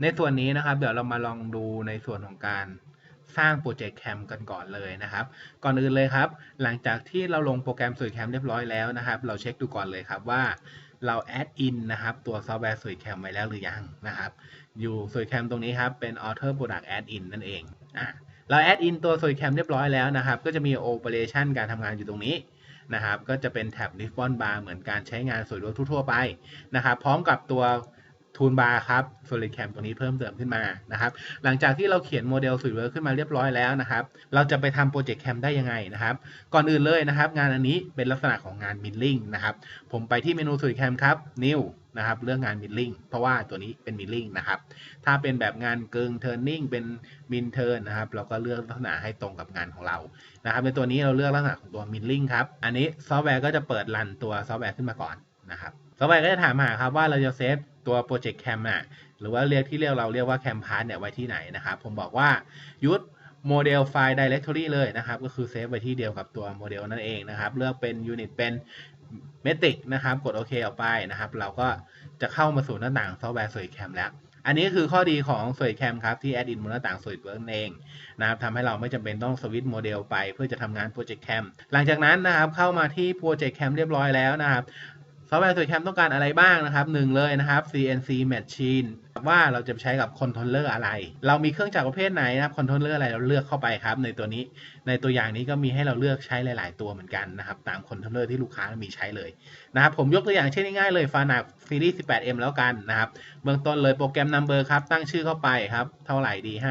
ในส่วนนี้นะครับ เดี๋ยวเรามาลองดูในส่วนของการสร้างโปรเจกต์แคมกันก่อนเลยนะครับ ก่อนอื่นเลยครับ หลังจากที่เราลงโปรแกรมสวยแคมเรียบร้อยแล้วนะครับ เราเช็คดูก่อนเลยครับว่าเราแอดอินนะครับ ตัวซอฟต์แวร์สวยแคมไว้แล้วหรือยังนะครับ อยู่สวยแคมตรงนี้ครับ เป็น Author Product Add In นั่นเองอะเราแอดอินตัวสวยแคมเรียบร้อยแล้วนะครับ ก็จะมี Operation การทำงานอยู่ตรงนี้นะครับ ก็จะเป็นแท็บ Ribbon Bar เหมือนการใช้งานสวยๆทั่วๆไปนะครับ พร้อมกับตัว ทูลบาร์ครับ Solid Cam ตัวนี้เพิ่มเติมขึ้นมานะครับ หลังจากที่เราเขียนโมเดลสุดเวิร์ขึ้นมาเรียบร้อยแล้วนะครับ เราจะไปทำโปรเจกต์แคมได้ยังไงนะครับ ก่อนอื่นเลยนะครับ งานอันนี้เป็นลักษณะของงานมิลลิ่งนะครับ ผมไปที่เมนูสุดแคมครับ New นะครับ เรื่องงานมิลลิ่งเพราะว่าตัวนี้เป็นมิลลิ่งนะครับ ถ้าเป็นแบบงานเกิงเทอร์นิ่งเป็นมินเทิร์นนะครับ เราก็เลือกลักษณะให้ตรงกับงานของเรา นะครับ ในตัวนี้เราเลือกลักษณะของตัวมิลลิ่งครับ อันนี้ซอฟต์แวร์ก็จะเปิดรันตัวซอฟต์แวร์ขึ้นมาก่อนนะครับซอฟต์แวร์ก็จะถามหาครับว่าเราจะเซฟ ตัวโปรเจกต์แคมน่ะหรือว่าเรียกที่เรียกเราเรียกว่าแคมพาร์เนี่ยไว้ที่ไหนนะครับ ผมบอกว่ายุดโมเดลไฟล์ directory เลยนะครับ ก็คือเซฟไว้ที่เดียวกับตัวโมเดลนั่นเองนะครับ เลือกเป็น unit เป็น metric นะครับ กดโอเคออกไปนะครับ เราก็จะเข้ามาสู่หน้าต่างซอฟต์แวร์สวยแคมแล้วอันนี้คือข้อดีของสวยแคมครับ ที่แอดอินบนหน้าต่างสวยเวิร์กเองนะครับทำให้เราไม่จำเป็นต้องสวิตช์โมเดลไปเพื่อจะทำงานโปรเจกต์แคมหลังจากนั้นนะครับเข้ามาที่โปรเจกต์แคมเรียบร้อยแล้วนะครับ ซอฟต์แวร์สวยแคมต้องการอะไรบ้างนะครับหนึ่งเลยนะครับ CNC Machine ว่าเราจะใช้กับคอนโทรลเลอร์อะไร เรามีเครื่องจักรประเภทไหนนะครับคอนโทรลเลอร์อะไรเราเลือกเข้าไปครับ ในตัวนี้ ในตัวอย่างนี้ก็มีให้เราเลือกใช้หลาย ๆ ตัวเหมือนกันนะครับ ตามคอนโทรลเลอร์ที่ลูกค้ามีใช้เลยนะครับ ผมยกตัวอย่างเช่นง่ายๆเลย f a n a c Series 18M แล้วกันนะครับ เบื้องต้นเลยโปรแกรม Number ครับ ตั้งชื่อเข้าไปครับ เท่าไหร่ดี 5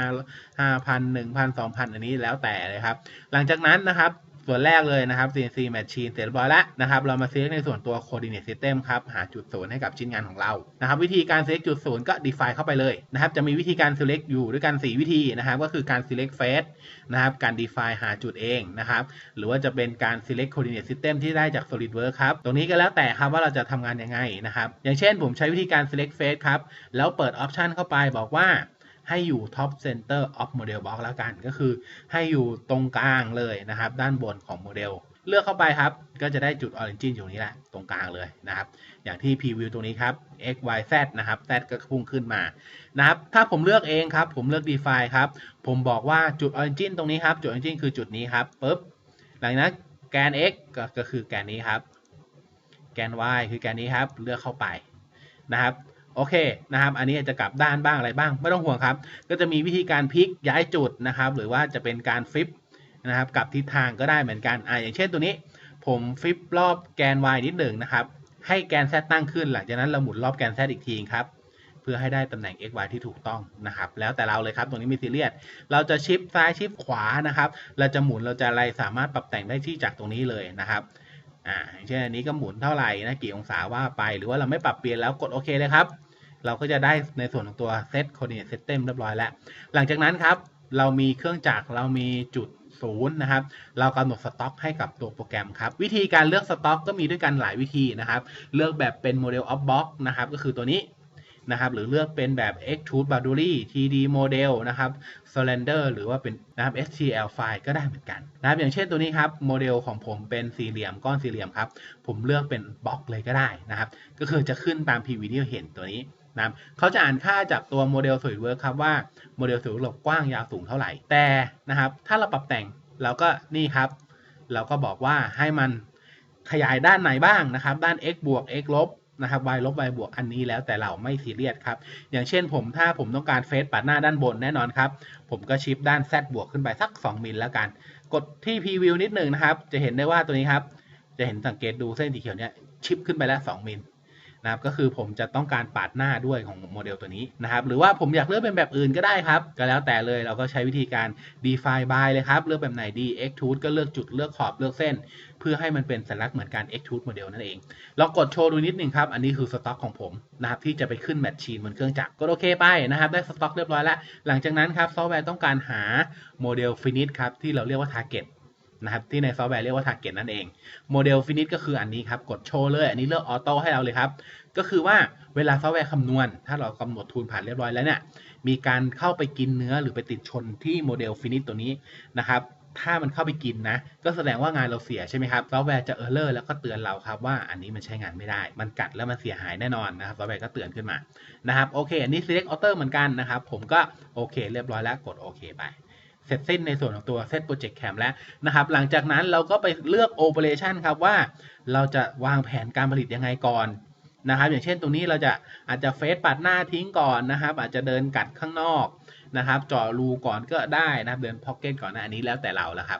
5,000 1,000 2,000 อันนี้แล้วแต่เลยครับ หลังจากนั้นนะครับ ส่วนแรกเลยนะครับ CNC Machine เสร็จเรียบร้อยแล้วนะครับ เรามาเซตในส่วนตัว Coordinate System ครับ หาจุดศูนย์ให้กับชิ้นงานของเรา นะครับ วิธีการ select จุดศูนย์ก็ define เข้าไปเลยนะครับ จะมีวิธีการ select อยู่ด้วยกัน 4 วิธีนะครับ ก็คือการ select face นะครับ การ define หาจุดเองนะครับ หรือว่าจะเป็นการ select coordinate system ที่ได้จาก SolidWorks ครับ ตรงนี้ก็แล้วแต่ครับว่าเราจะทำงานยังไงนะครับ อย่างเช่นผมใช้วิธีการ select face ครับ แล้วเปิด option เข้าไปบอกว่า ให้อยู่ top center of model box แล้วกัน ก็คือให้อยู่ตรงกลางเลยนะครับ ด้านบนของโมเดล เลือกเข้าไปครับ ก็จะได้จุด origin อยู่นี้แหละ ตรงกลางเลยนะครับ อย่างที่ preview ตรงนี้ครับ x y z นะครับ z ก็พุ่งขึ้นมานะครับ ถ้าผมเลือกเองครับ ผมเลือก define ครับ ผมบอกว่าจุด origin ตรงนี้ครับ จุด origin คือจุดนี้ครับปุ๊บ หลังนั้นแกน x ก็ก็คือแกนนี้ครับ แกน y คือแกนนี้ครับ เลือกเข้าไปนะครับ โอเคนะครับ อันนี้จะกลับด้านบ้างอะไรบ้าง ไม่ต้องห่วงครับ ก็จะมีวิธีการพลิกย้ายจุดนะครับ หรือว่าจะเป็นการฟลิปนะครับกลับทิศทางก็ได้เหมือนกันอ่าอย่างเช่นตัวนี้ ผมฟลิปรอบแกน y นิดหนึ่งนะครับ ให้แกน z ตั้งขึ้น หลังจากนั้นเราหมุนรอบแกน z อีกทีครับ เพื่อให้ได้ตำแหน่ง x y ที่ถูกต้องนะครับ แล้วแต่เราเลยครับตรงนี้มีซีเรียส เราจะชิปซ้ายชิปขวานะครับ เราจะหมุนเราจะอะไรสามารถปรับแต่งได้ที่จากตรงนี้เลยนะครับอ่าอย่างเช่นอันนี้ก็หมุนเท่าไหร่นะกี่องศาว่าไป หรือว่าเราไม่ปรับเปลี่ยนแล้วกดโอเคเลยครับ เราก็จะได้ในส่วนของตัว Set Coordinate System เรียบร้อยแล้ว หลังจากนั้นครับ เรามีเครื่องจักรเรามีจุดศูนย์นะครับ เรากำหนดสต็อกให้กับตัวโปรแกรมครับ วิธีการเลือกสต็อกก็มีด้วยกันหลายวิธีนะครับ เลือกแบบเป็น Model of Box นะครับ ก็คือตัวนี้นะครับ หรือเลือกเป็นแบบ Extrude Boundary 3D Model นะครับ Slender หรือว่าเป็นนะครับ STL file ก็ได้เหมือนกันนะครับ อย่างเช่นตัวนี้ครับ โมเดลของผมเป็นสี่เหลี่ยมก้อนสี่เหลี่ยมครับ ผมเลือกเป็นบล็อกเลยก็ได้นะครับ ก็คือจะขึ้นตาม PV ที่เห็นตัวนี้ นะเขาจะอ่านค่าจากตัวโมเดล SolidWorks ครับว่าโมเดล SolidWorks กว้างยาวสูงเท่าไหร่แต่นะครับ ถ้าเราปรับแต่งเราก็นี่ครับ เราก็บอกว่าให้มันขยายด้านไหนบ้างนะครับ ด้าน x บวก x ลบนะครับ y ลบ y บวกอันนี้แล้วแต่เราไม่ซีเรียสครับ อย่างเช่นผมถ้าผมต้องการเฟซปัดหน้าด้านบนแน่นอนครับ ผมก็ชิปด้าน z บวกขึ้นไปสัก 2 มิลแล้วกัน กดที่ preview นิดหนึ่งนะครับ จะเห็นได้ว่าตัวนี้ครับ จะเห็นสังเกตดูเส้นสีเขียวเนี่ยชิปขึ้นไปแล้ว 2 มิล นะครับก็คือผมจะต้องการปาดหน้าด้วยของโมเดลตัวนี้นะครับหรือว่าผมอยากเลือกเป็นแบบอื่นก็ได้ครับ ก็แล้วแต่เลยเราก็ใช้วิธีการ define by เลยครับ เลือกแบบไหนดี extrude ก็เลือกจุดเลือกขอบเลือกเส้น เพื่อให้มันเป็นสัญลักษณ์เหมือนการ extrude โมเดลนั่นเองเรากดโชว์ดูนิดนึงครับ อันนี้คือสต็อกของผมนะครับที่จะไปขึ้นแมชชีนบนเครื่องจักรกดโอเคไปนะครับได้สต็อกเรียบร้อยแล้วหลังจากนั้นครับซอฟต์แวร์ต้องการหาโมเดล finish ครับที่เราเรียกว่า target นะครับที่ในซอฟต์แวร์เรียกว่า target นั่นเองโมเดล finish ก็คืออันนี้ครับ กดโชว์เลย อันนี้เลือกออโต้ให้เราเลยครับ ก็คือว่าเวลาซอฟต์แวร์คำนวณ ถ้าเรากำหนดทูลผ่านเรียบร้อยแล้วเนี่ยมีการเข้าไปกินเนื้อหรือไปติดชนที่โมเดลฟินิชตัวนี้นะครับถ้ามันเข้าไปกินนะ ก็แสดงว่างานเราเสียใช่ไหมครับซอฟต์แวร์จะเออร์เลอร์แล้วก็เตือนเราครับว่าอันนี้มันใช้งานไม่ได้ มันกัดแล้วมันเสียหายแน่นอนนะครับซอฟต์แวร์ก็เตือนขึ้นมานะครับโอเคอันนี้ select author เหมือนกันนะครับผมก็โอเค เรียบร้อยแล้วกดโอเคไป เสร็จสิ้นในส่วนของตัว set project cam แล้วนะครับ หลังจากนั้นเราก็ไปเลือก operation ครับว่าเราจะวางแผนการผลิตยังไงก่อนนะครับอย่างเช่นตรงนี้เราจะอาจจะเฟสปัดหน้าทิ้งก่อนนะครับ อาจจะเดินกัดข้างนอกนะครับเจาะรูก่อนก็ได้นะครับ เดินพ็อกเก็ตก่อนนะอันนี้แล้วแต่เราแล้วครับ